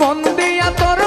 মন দিয়া তোর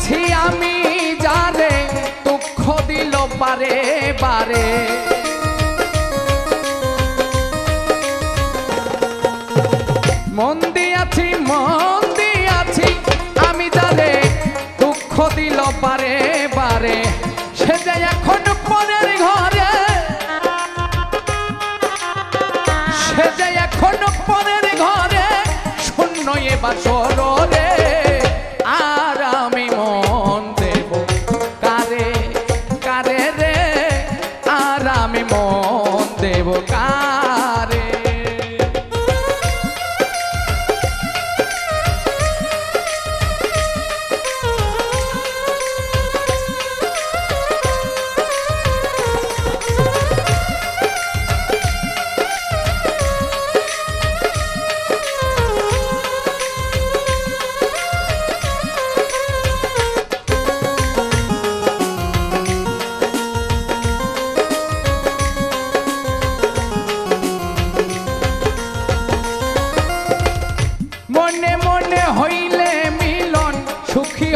দিয়াছি আমি যারে, দুঃখ দিল পারে বারে। মন দিয়াছি মন দিয়াছি, আমি যারে, দুঃখ দিল পারে বারে। সে যে এখন পরের ঘরে, সে যে এখন পরের ঘরে, শূন্য এবার সররে আমি মন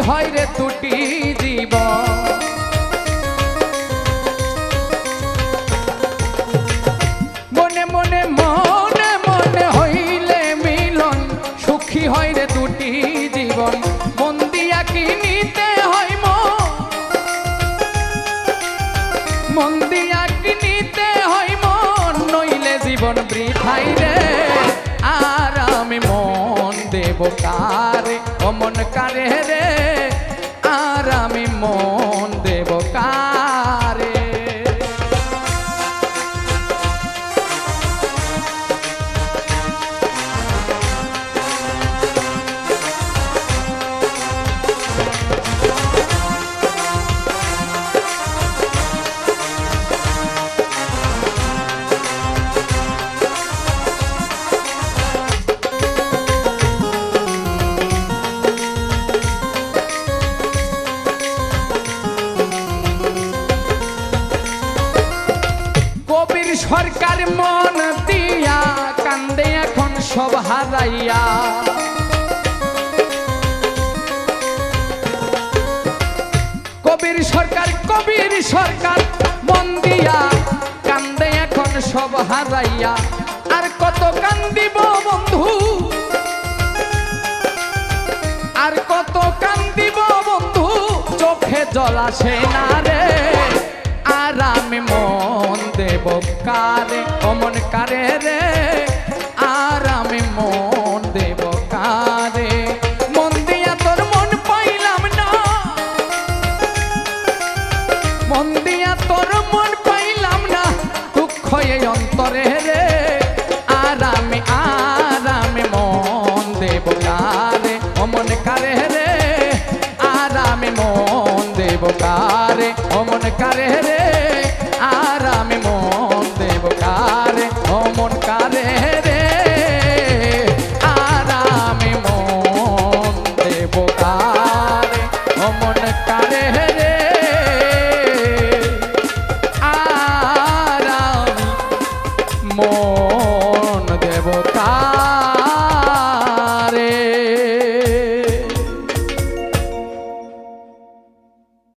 হয় রে দুটি জীবন মনে মনে মনে মনে হইলে মিলন, সুখী হয় রে দুটি জীবন। মন দিয়া কি নিতে হয় মন। মন দিয়া কি নিতে হয় মন, নইলে জীবন বৃথাই রে। আর আমি মন দেব কারে ও মন কারে রে? সরকার মন দিয়া কান্দে এখন সব হারাইয়া। কবির সরকার কবির সরকার মন দিয়া কান্দে এখন সব হারাইয়া। আর কত কান্দিব বন্ধু? আর কত কান্দিব বন্ধু? চোখে জল আসে না কারে, অমন কারে রে? আর আমি মন দেব কারে? মন দিয়া তোর মন পাইলাম না। মন দিয়া তোর মন পাইলাম না। দুঃখ এই অন্তরে রে। আর আমি আর আমি মন দেব কারে? অমন কারে রে? আর আমি মন দেব কারে? অমন কারে রে?